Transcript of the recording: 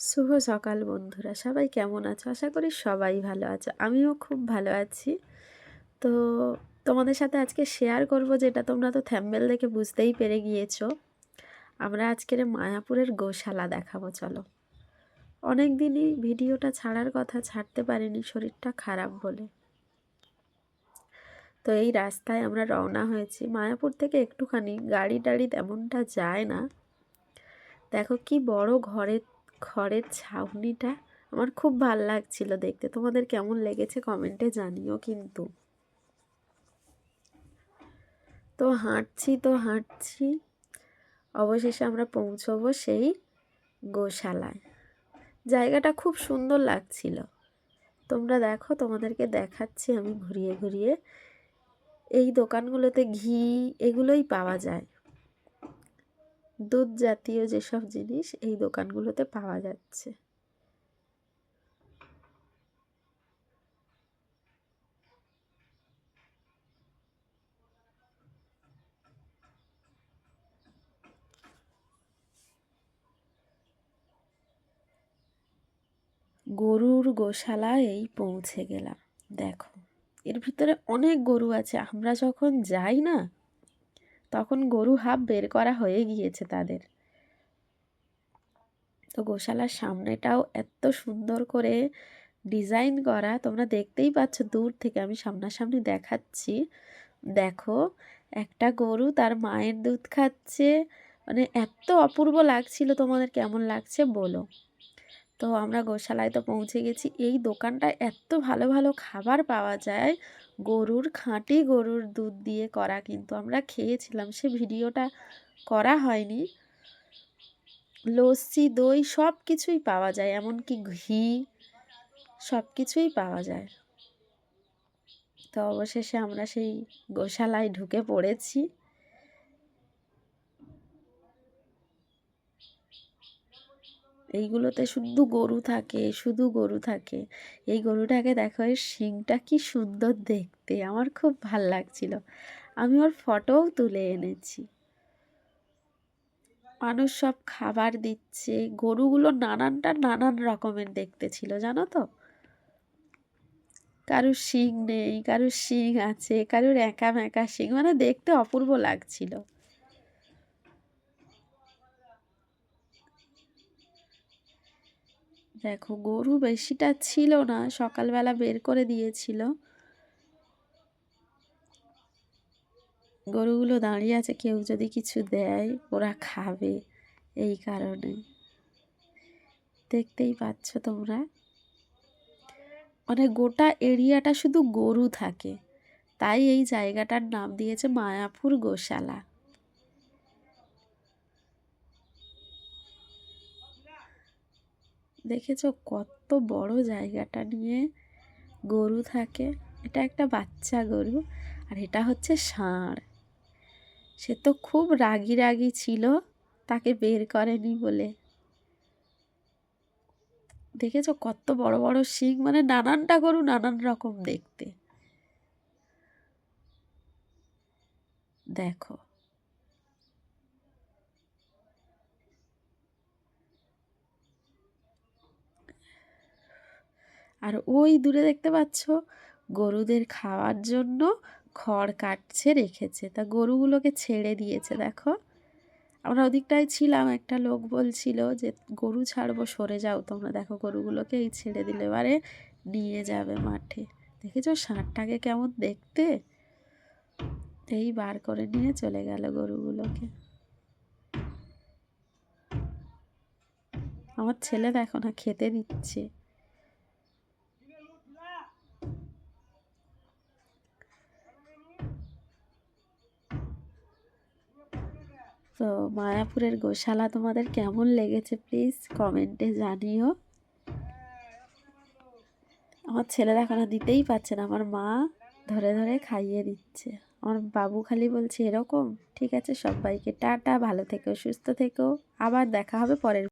শুভ সকাল বন্ধুরা, সবাই কেমন আছো? আশা করি সবাই ভালো আছো। আমিও খুব ভালো আছি। তো তোমাদের সাথে আজকে শেয়ার করব যেটা তোমরা তো থ্যাম্বেল দেখে বুঝতেই পেরে গিয়েছো। আমরা আজকের মায়াপুরের গোশালা দেখাবো, চলো। অনেক দিনই ভিডিওটা ছাড়ার কথা ছাড়তে পারিনি, শরীরটা খারাপ বলে। তো এই রাস্তায় আমরা রওনা হয়েছি। মায়াপুর থেকে একটুখানি গাড়ি টাড়ি তেমনটা যায় না। দেখো কি বড় ঘরের খড়ের ছাউনিটা আমার খুব ভালো লাগছিল দেখতে। তোমাদের কেমন লেগেছে কমেন্টে জানিও কিন্তু। তো হাঁটছি তো হাঁটছি। অবশেষে আমরা পৌঁছবো সেই গোশালায়। জায়গাটা খুব সুন্দর লাগছিল। তোমরা দেখো, তোমাদেরকে দেখাচ্ছি আমি ঘুরিয়ে ঘুরিয়ে। এই দোকানগুলোতে ঘি, এগুলোই পাওয়া যায়। দুধ জাতীয় যেসব জিনিস এই দোকানগুলোতে পাওয়া যাচ্ছে। গরুর গোশালায় পৌঁছে গেলাম। দেখো, এর ভিতরে অনেক গরু আছে। আমরা যখন যাই না তখন গরু হাফ বের করা হয়ে গিয়েছে তাদের। তো গোশালার সামনেটাও এত সুন্দর করে ডিজাইন করা, তোমরা দেখতেই পাচ্ছ দূর থেকে, আমি সামনাসামনি দেখাচ্ছি। দেখো, একটা গরু তার মায়ের দুধ খাচ্ছে মানে এত অপূর্ব লাগছিল তোমাদের কেমন লাগছে বলো। তো আমরা গোশালায় তো পৌঁছে গেছি। এই দোকানটায় এত ভালো ভালো খাবার পাওয়া যায়। গরুর খাঁটি গরুর দুধ দিয়ে করা কিন্তু আমরা খেয়েছিলাম। সে ভিডিওটা করা হয়নি। লস্যি, দই সব কিছুই পাওয়া যায়, এমনকি ঘি সব কিছুই পাওয়া যায়। তো অবশেষে আমরা সেই গোশালায় ঢুকে পড়েছি। এইগুলোতে শুধু গরু থাকে, শুধু গরু থাকে। এই গরুটাকে দেখো, এর শিংটা কি সুন্দর দেখতে। আমার খুব ভালো লাগছিল। আমি ওর ফটোও তুলে এনেছি। মানুষ সব খাবার দিচ্ছে। গরুগুলো নানানটা নানান রকমের দেখতে ছিল, জানো তো? কারুর শিং নেই, কারুর শিং আছে, কারুর একা মেকা শিং মানে দেখতে অপূর্ব লাগছিল। দেখো, গরু বেশিটা ছিল না, সকালবেলা বের করে দিয়েছিল। গরুগুলো দাঁড়িয়ে আছে, কেউ যদি কিছু দেয়, ওরা খাবে এই কারণে। দেখতেই পাচ্ছ তোমরা? মানে গোটা এরিয়াটা শুধু গরু থাকে। তাই এই জায়গাটার নাম দিয়েছে মায়াপুর গোশালা। দেখেছ কত বড় জায়গাটা নিয়ে গরু থাকে? এটা একটা বাচ্চা গরু আর এটা হচ্ছে ষাঁড়। সে তো খুব রাগি রাগি ছিল, তাকে বের করেনি বলে। দেখেছ কত বড় বড় শিং? মানে নানানটা গরু নানান রকম দেখতে। দেখো আর ওই দূরে দেখতে পাচ্ছ, গরুদের খাওয়ার জন্য খড় কাটছে, রেখেছে। তা গরুগুলোকে ছেড়ে দিয়েছে, দেখো। আমরা ওদিকটায় ছিলাম, একটা লোক বলছিল যে, গরু ছাড়বো, সরে যাও তোমরা। দেখো গরুগুলোকে এই ছেড়ে দিলে। এবারে নিয়ে যাবে মাঠে। দেখেছ? ষাঁড়টাকে কেমন দেখতে? এই বার করে নিয়ে চলে গেল গরুগুলোকে। আমার ছেলে দেখো না, খেতে দিচ্ছে। তো মায়াপুরের গোশালা তোমাদের কেমন লেগেছে প্লিজ কমেন্টে জানিও। আমার ছেলে দেখো না, দিতেই পারছে না, আমার মা ধরে ধরে খাইয়ে দিচ্ছে। আমার বাবু খালি বলছে, এরকম, ঠিক আছে, সবাইকে টাটা, ভালো থেকো, সুস্থ থেকো, আবার দেখা হবে পরের